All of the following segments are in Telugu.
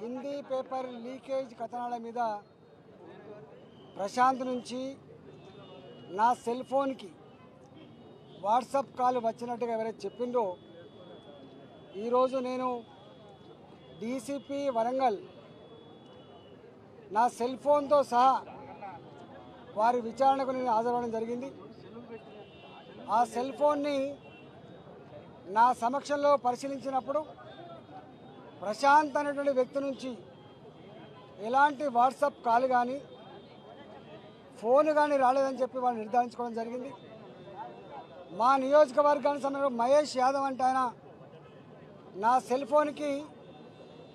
హిందీ పేపర్ లీకేజ్ కథనాల మీద ప్రశాంత్ నుంచి నా సెల్ ఫోన్కి వాట్సాప్ కాల్ వచ్చినట్టుగా ఎవరైతే చెప్పిండ్రో ఈరోజు నేను డీసీపీ వరంగల్ నా సెల్ ఫోన్తో సహా వారి విచారణకు నేను హాజరవడం జరిగింది. ఆ సెల్ ఫోన్ని నా సమక్షంలో పరిశీలించినప్పుడు ప్రశాంత్ అనేటువంటి వ్యక్తి నుంచి ఎలాంటి వాట్సాప్ కాల్ కానీ ఫోన్ కానీ రాలేదని చెప్పి వాళ్ళు నిర్ధారించుకోవడం జరిగింది. మా నియోజకవర్గానికి సంబంధించిన మహేష్ యాదవ్ అంటే ఆయన నా సెల్ ఫోన్కి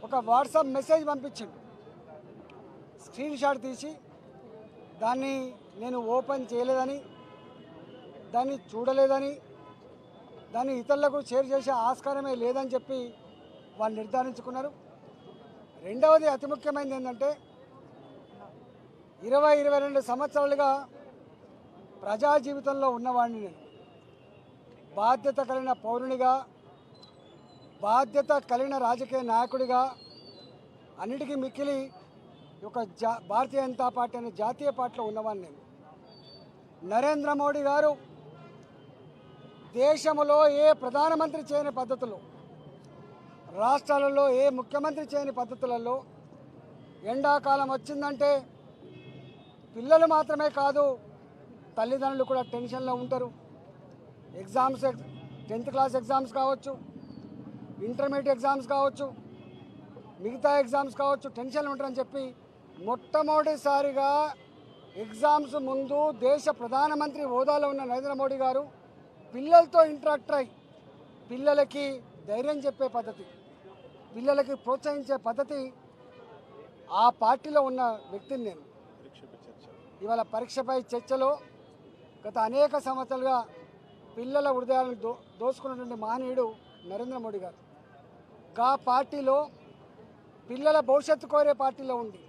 ఒక వాట్సాప్ మెసేజ్ పంపించింది స్క్రీన్ షాట్ తీసి దాన్ని నేను ఓపెన్ చేయలేదని దాన్ని చూడలేదని దాన్ని ఇతరులకు షేర్ చేసే ఆస్కారమే లేదని చెప్పి వాళ్ళు నిర్ధారించుకున్నారు. రెండవది అతి ముఖ్యమైనది ఏంటంటే ఇరవై ఇరవై రెండు సంవత్సరాలుగా ప్రజా జీవితంలో ఉన్నవాడిని నేను. బాధ్యత కలిగిన పౌరునిగా బాధ్యత కలిగిన రాజకీయ నాయకుడిగా అన్నిటికీ మిక్కిలి ఒక జా భారతీయ జనతా పార్టీ అనే జాతీయ పార్టీలో ఉన్నవాడిని నేను. నరేంద్ర మోడీ గారు దేశంలో ఏ ప్రధానమంత్రి చేయని పద్ధతులు రాష్ట్రాలలో ఏ ముఖ్యమంత్రి చేయని పద్ధతులలో ఎండాకాలం వచ్చిందంటే పిల్లలు మాత్రమే కాదు తల్లిదండ్రులు కూడా టెన్షన్లో ఉంటారు. ఎగ్జామ్స్ టెన్త్ క్లాస్ ఎగ్జామ్స్ కావచ్చు ఇంటర్మీడియట్ ఎగ్జామ్స్ కావచ్చు మిగతా ఎగ్జామ్స్ కావచ్చు టెన్షన్లు ఉంటారని చెప్పి మొట్టమొదటిసారిగా ఎగ్జామ్స్ ముందు దేశ ప్రధానమంత్రి హోదాలో ఉన్న నరేంద్ర మోడీ గారు పిల్లలతో ఇంటరాక్ట్ అయి పిల్లలకి ధైర్యం చెప్పే పద్ధతి. పిల్లలకి ప్రోత్సహించే పద్ధతి ఆ పార్టీలో ఉన్న వ్యక్తిని నేను. ఇవాళ పరీక్షపై చర్చలో గత అనేక సంవత్సరాలుగా పిల్లల హృదయాలను దో దోసుకున్నటువంటి మహనీయుడు నరేంద్ర మోడీ గారు. గా పార్టీలో పిల్లల భవిష్యత్తు కోరే పార్టీలో ఉండి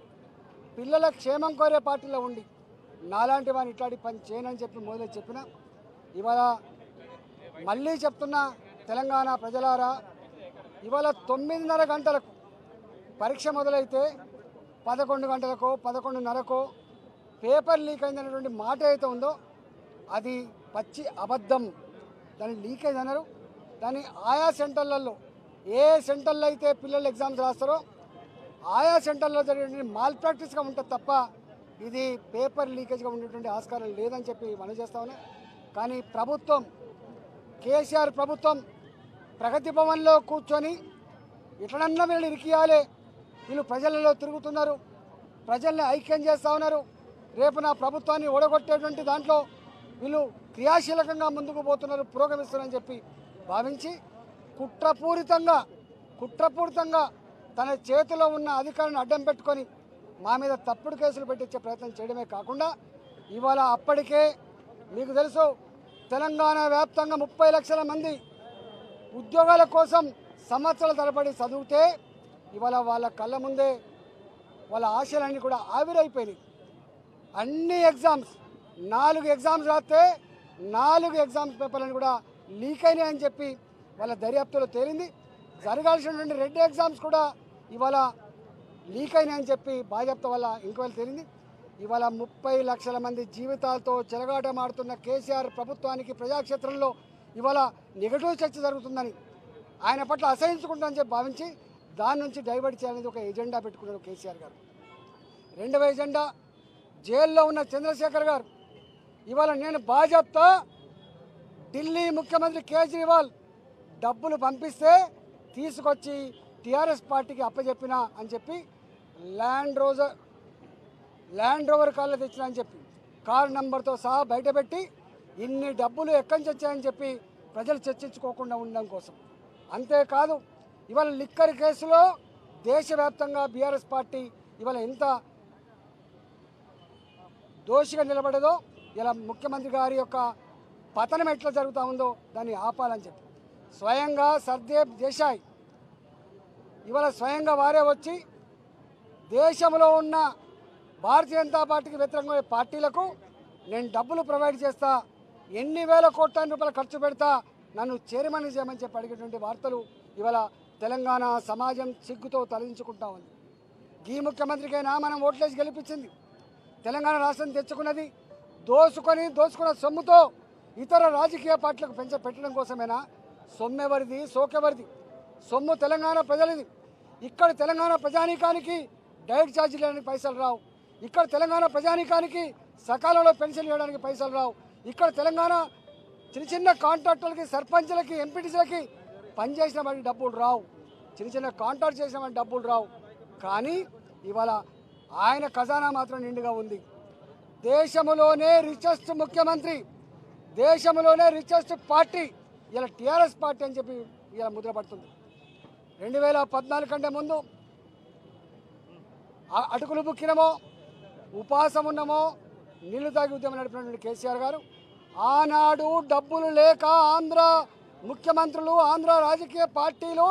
పిల్లల క్షేమం కోరే పార్టీలో ఉండి నాలాంటి వాడిని ఇట్లాంటి పని చేయనని చెప్పి మొదలు చెప్పిన ఇవాళ మళ్ళీ చెప్తున్నా తెలంగాణ ప్రజలారా ఇవాళ తొమ్మిదిన్నర గంటలకు పరీక్ష మొదలైతే పదకొండు గంటలకో పదకొండున్నరకో పేపర్ లీక్ అయిందనేటువంటి మాట అయితే ఉందో అది పచ్చి అబద్ధం. దాన్ని లీకేజ్ అన్నారు. దాన్ని ఆయా సెంటర్లలో ఏ సెంటర్లో అయితే పిల్లలు ఎగ్జామ్స్ రాస్తారో ఆయా సెంటర్లో జరిగే మాల్ ప్రాక్టీస్గా ఉంటుంది తప్ప ఇది పేపర్ లీకేజ్గా ఉండేటువంటి ఆస్కారం లేదని చెప్పి మనం చేస్తామని కానీ ప్రభుత్వం కేసీఆర్ ప్రభుత్వం ప్రగతి భవన్లో కూర్చొని ఇట్లనన్నా వీళ్ళు ఇరికియాలి. వీళ్ళు ప్రజలలో తిరుగుతున్నారు. ప్రజల్ని ఐక్యం చేస్తూ ఉన్నారు. రేపు నా ప్రభుత్వాన్ని ఓడగొట్టేటువంటి దాంట్లో వీళ్ళు క్రియాశీలకంగా ముందుకు పోతున్నారు పురోగమిస్తున్నారని చెప్పి భావించి కుట్రపూరితంగా కుట్రపూరితంగా తన చేతిలో ఉన్న అధికారాన్ని అడ్డం పెట్టుకొని మా మీద తప్పుడు కేసులు పెట్టించే ప్రయత్నం చేయడమే కాకుండా ఇవాళ అప్పటికే మీకు తెలుసు తెలంగాణ వ్యాప్తంగా ముప్పై లక్షల మంది ఉద్యోగాల కోసం సంవత్సరాల తరబడి చదివితే ఇవాళ వాళ్ళ కళ్ళ ముందే వాళ్ళ ఆశలన్నీ కూడా ఆవిరైపోయినాయి. అన్ని ఎగ్జామ్స్ నాలుగు ఎగ్జామ్స్ రాస్తే నాలుగు ఎగ్జామ్స్ పేపర్లను కూడా లీక్ అయినాయని చెప్పి వాళ్ళ దర్యాప్తులో తేలింది. జరగాల్సినటువంటి రెండు ఎగ్జామ్స్ కూడా ఇవాళ లీక్ అయినాయని చెప్పి బాధ్యత వల్ల ఎంక్వైరీ తేలింది. ఇవాళ ముప్పై లక్షల మంది జీవితాలతో చెలగాటమాడుతున్న కేసీఆర్ ప్రభుత్వానికి ప్రజాక్షేత్రంలో ఇవాళ నెగటివ్ చర్చ జరుగుతుందని ఆయన పట్ల అసహించుకుంటానని చెప్పి భావించి దాని నుంచి డైవర్ట్ చేయాలనేది ఒక ఎజెండా పెట్టుకున్నారు కేసీఆర్ గారు. రెండవ ఎజెండా జైల్లో ఉన్న చంద్రశేఖర్ గారు. ఇవాళ నేను బాజాప్తా ఢిల్లీ ముఖ్యమంత్రి కేజ్రీవాల్ డబ్బులు పంపిస్తే తీసుకొచ్చి టీఆర్ఎస్ పార్టీకి అప్పచెప్పిన అని చెప్పి ల్యాండ్ రోజర్ ల్యాండ్ రోవర్ కార్లో తెచ్చిన అని చెప్పి కార్ నంబర్తో సహా బయటపెట్టి ఇన్ని డబ్బులు ఎక్కడి నుంచి వచ్చాయని చెప్పి ప్రజలు చర్చించుకోకుండా ఉండడం కోసం. అంతేకాదు ఇవాళ లిక్కర్ కేసులో దేశవ్యాప్తంగా బీఆర్ఎస్ పార్టీ ఇవాళ ఎంత దోషిగా నిలబడదో ఇలా ముఖ్యమంత్రి గారి యొక్క పతనం ఎట్లా జరుగుతూ ఉందో దాన్ని ఆపాలని చెప్పి. స్వయంగా సర్దేవ్ దేశాయ్ ఇవాళ స్వయంగా వారే వచ్చి దేశంలో ఉన్న భారతీయ జనతా పార్టీకి వ్యతిరేకమైన పార్టీలకు నేను డబ్బులు ప్రొవైడ్ చేస్తా ఎన్ని వేల కోట్ల రూపాయలు ఖర్చు పెడతా నన్ను చైర్మన్ చేయమని చెప్పి అడిగేటువంటి వార్తలు ఇవాళ తెలంగాణ సమాజం సిగ్గుతో తలదించుకుంటా ఉంది. ఈ ముఖ్యమంత్రికైనా మనం ఓట్లేసి గెలిపించింది. తెలంగాణ రాష్ట్రం తెచ్చుకున్నది దోసుకొని దోసుకున్న సొమ్ముతో ఇతర రాజకీయ పార్టీలకు పెంచ పెట్టడం కోసమేనా? సొమ్మెవరిది? సోకెవరిది? సొమ్ము తెలంగాణ ప్రజలది. ఇక్కడ తెలంగాణ ప్రజానీకానికి డైట్ ఛార్జీలు పైసలు రావు. ఇక్కడ తెలంగాణ ప్రజానీకానికి సకాలంలో పెన్షన్ ఇవ్వడానికి పైసలు రావు. ఇక్కడ తెలంగాణ చిన్న చిన్న కాంట్రాక్టర్లకి సర్పంచ్లకి ఎంపీటీసీలకి పనిచేసిన వాటికి డబ్బులు రావు. చిన్న చిన్న కాంట్రాక్ట్ చేసిన వాటికి డబ్బులు రావు. కానీ ఇవాళ ఆయన ఖజానా మాత్రం నిండుగా ఉంది. దేశంలోనే రిచెస్ట్ ముఖ్యమంత్రి దేశంలోనే రిచెస్ట్ పార్టీ ఇలా టీఆర్ఎస్ పార్టీ అని చెప్పి ఇలా ముద్రపడుతుంది రెండు వేల పద్నాలుగు కంటే ముందు అటుకులు బుక్కినమో ఉపాసం ఉన్నామో నీళ్ళు తాగి ఉద్యమం నడిపినటువంటి కేసీఆర్ గారు ఆనాడు డబ్బులు లేక ఆంధ్ర ముఖ్యమంత్రులు ఆంధ్ర రాజకీయ పార్టీలు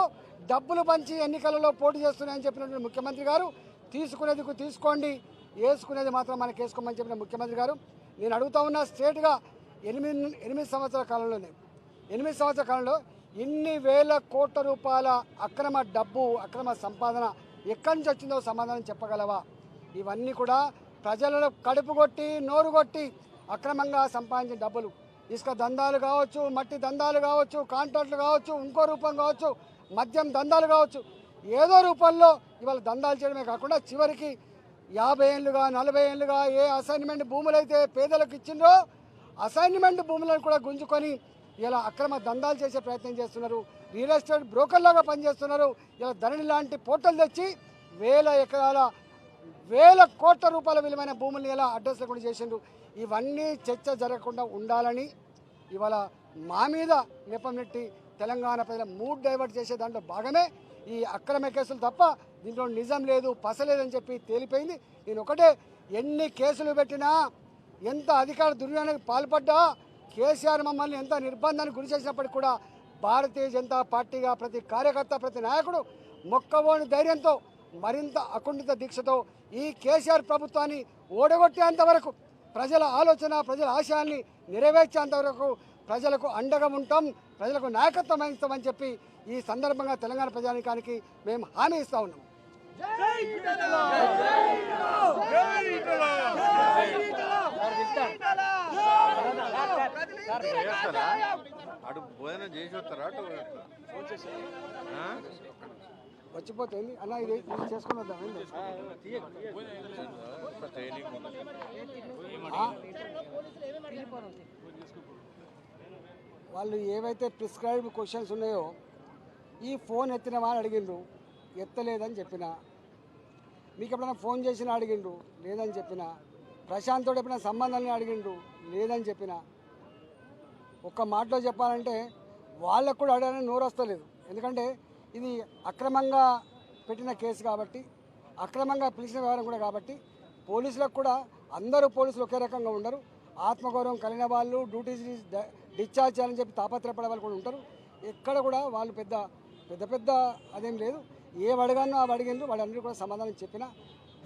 డబ్బులు పంచి ఎన్నికలలో పోటీ చేస్తున్నాయని చెప్పినటువంటి ముఖ్యమంత్రి గారు తీసుకునేది తీసుకోండి వేసుకునేది మాత్రం మనకి వేసుకోమని చెప్పిన ముఖ్యమంత్రి గారు. నేను అడుగుతా ఉన్న స్ట్రేట్గా ఎనిమిది ఎనిమిది సంవత్సరాల కాలంలోనే ఎనిమిది సంవత్సరాల కాలంలో ఇన్ని వేల కోట్ల రూపాయల అక్రమ డబ్బు అక్రమ సంపాదన ఎక్కడి నుంచి వచ్చిందో సమాధానం చెప్పగలవా? ఇవన్నీ కూడా ప్రజలను కడుపు కొట్టి నోరు కొట్టి అక్రమంగా సంపాదించిన డబ్బులు. ఇసుక దందాలు కావచ్చు మట్టి దందాలు కావచ్చు కాంట్రాక్టులు కావచ్చు ఇంకో రూపం కావచ్చు మద్యం దందాలు కావచ్చు. ఏదో రూపంలో ఇవాళ దందాలు చేయడమే కాకుండా చివరికి యాభై ఏళ్ళుగా నలభై ఏళ్ళుగా ఏ అసైన్మెంట్ భూములు అయితే పేదలకు ఇచ్చిండ్రో అసైన్మెంట్ భూములను కూడా గుంజుకొని ఇలా అక్రమ దందాలు చేసే ప్రయత్నం చేస్తున్నారు. రియల్ ఎస్టేట్ బ్రోకర్లాగా పనిచేస్తున్నారు. ఇలా ధరణి లాంటి పోర్టల్ తెచ్చి వేల ఎకరాల వేల కోట్ల రూపాయల విలువైన భూముల్ని ఎలా అడ్రస్లు కూడా చేసిండ్రు. ఇవన్నీ చర్చ జరగకుండా ఉండాలని ఇవాళ మా మీద నెపం నెట్టి తెలంగాణ ప్రజల మూడ్ డైవర్ట్ చేసే దాంట్లో భాగమే ఈ అక్రమ కేసులు తప్ప దీంట్లో నిజం లేదు పసలేదని చెప్పి తేలిపోయింది. నేను ఒకటే ఎన్ని కేసులు పెట్టినా ఎంత అధికార దుర్వినియోగానికి పాల్పడ్డా కేసీఆర్ మమ్మల్ని ఎంత నిర్బంధానికి గురి చేసినప్పటికీ కూడా భారతీయ జనతా పార్టీగా ప్రతి కార్యకర్త ప్రతి నాయకుడు మొక్కవోని ధైర్యంతో మరింత అకుంఠిత దీక్షతో ఈ కేసీఆర్ ప్రభుత్వాన్ని ఓడగొట్టేంత వరకు ప్రజల ఆలోచన ప్రజల ఆశయాన్ని నెరవేర్చేంత వరకు ప్రజలకు అండగా ఉంటాం ప్రజలకు నాయకత్వం వహిస్తామని చెప్పి ఈ సందర్భంగా తెలంగాణ ప్రజానికానికి మేము హామీ ఇస్తా ఉన్నాం. అటు భోజనం చేసి వస్తారా వచ్చిపోతుంది అన్న ఇది ఇది చేసుకుని వద్దాం వాళ్ళు ఏవైతే ప్రిస్క్రైబ్ క్వశ్చన్స్ ఉన్నాయో ఈ ఫోన్ ఎత్తినవా అని అడిగిండ్రు ఎత్తలేదని చెప్పిన. మీకు ఎప్పుడైనా ఫోన్ చేసినా అడిగిండ్రు లేదని చెప్పిన. ప్రశాంత్ తోడు ఎప్పుడైనా సంబంధాలని అడిగిండ్రు లేదని చెప్పిన. ఒక్క మాటలో చెప్పాలంటే వాళ్ళకు కూడా అడగడానికి నోరు వస్తలేదు. ఎందుకంటే ఇది అక్రమంగా పెట్టిన కేసు కాబట్టి అక్రమంగా పిలిచిన వ్యవహారం కూడా కాబట్టి పోలీసులకు కూడా అందరూ పోలీసులు ఒకే రకంగా ఉండరు. ఆత్మగౌరవం కలిగిన వాళ్ళు డ్యూటీ డిశ్చార్జ్ చేయాలని చెప్పి తాపత్రపడే వాళ్ళు కూడా ఉంటారు. ఎక్కడ కూడా వాళ్ళు పెద్ద పెద్ద పెద్ద అదేం లేదు. ఏ అడగానో అవి అడిగిండ్రు వాళ్ళందరూ కూడా సమాధానం చెప్పిన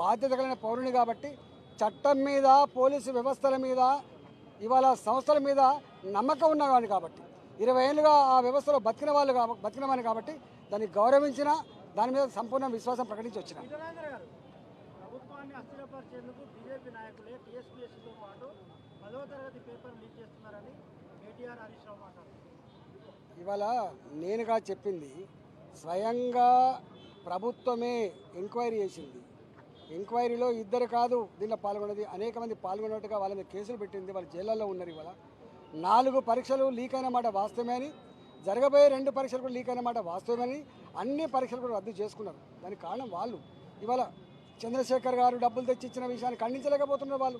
బాధ్యత కలిగిన పౌరుని కాబట్టి చట్టం మీద పోలీసు వ్యవస్థల మీద ఇవాళ సంస్థల మీద నమ్మకం ఉన్నవాడిని కాబట్టి ఇరవై ఏళ్ళుగా ఆ వ్యవస్థలో బతికిన వాళ్ళు కాబ బతికినవాడిని కాబట్టి దాన్ని గౌరవించిన దాని మీద సంపూర్ణ విశ్వాసం ప్రకటించి వచ్చిన. ప్రభుత్వాన్ని బీజేపీ నాయకులే టీఎస్పీఎస్సీతో పాటు పదవ తరగతి పేపర్ లీక్ చేస్తున్నారని కేటీఆర్ హరీష్ రావు ఇవాళ నేనుగా చెప్పింది స్వయంగా ప్రభుత్వమే ఎంక్వైరీ చేసింది. ఎంక్వైరీలో ఇద్దరు కాదు దీనిలో పాల్గొన్నది అనేక మంది పాల్గొన్నట్టుగా వాళ్ళ మీద కేసులు పెట్టింది వాళ్ళు జైళ్ళల్లో ఉన్నారు ఇవాళ. నాలుగు పరీక్షలు లీక్ అయిన మాట వాస్తవమే అని జరగబోయే రెండు పరీక్షలు కూడా లీక్ అయిన మాట వాస్తవమని అన్ని పరీక్షలు కూడా రద్దు చేసుకున్నారు. దానికి కారణం వాళ్ళు. ఇవాళ చంద్రశేఖర్ గారు డబ్బులు తెచ్చి ఇచ్చిన విషయాన్ని ఖండించలేకపోతున్నారు వాళ్ళు.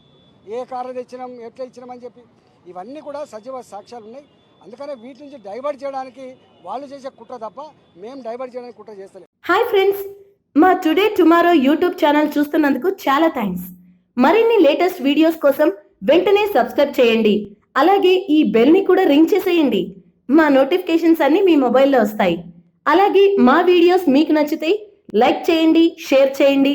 ఏ కారణం తెచ్చినాం ఎట్లా ఇచ్చినామని చెప్పి. ఇవన్నీ కూడా సజీవ సాక్ష్యాలు ఉన్నాయి. అందుకనే వీటి నుంచి డైవర్ట్ చేయడానికి వాళ్ళు చేసే కుట్ర తప్ప మేము డైవర్ట్ చేయడానికి కుట్ర చేస్తలేదు హాయ్ ఫ్రెండ్స్ మా టుడే టుమారో యూట్యూబ్ ఛానల్ చూస్తున్నందుకు చాలా థ్యాంక్స్. మరిన్ని లేటెస్ట్ వీడియోస్ కోసం వెంటనే సబ్స్క్రైబ్ చేయండి. అలాగే ఈ బెల్ని కూడా రింగ్ చేసేయండి. మా నోటిఫికేషన్స్ అన్ని మీ మొబైల్లో వస్తాయి. అలాగే మా వీడియోస్ మీకు నచ్చితే లైక్ చేయండి షేర్ చేయండి.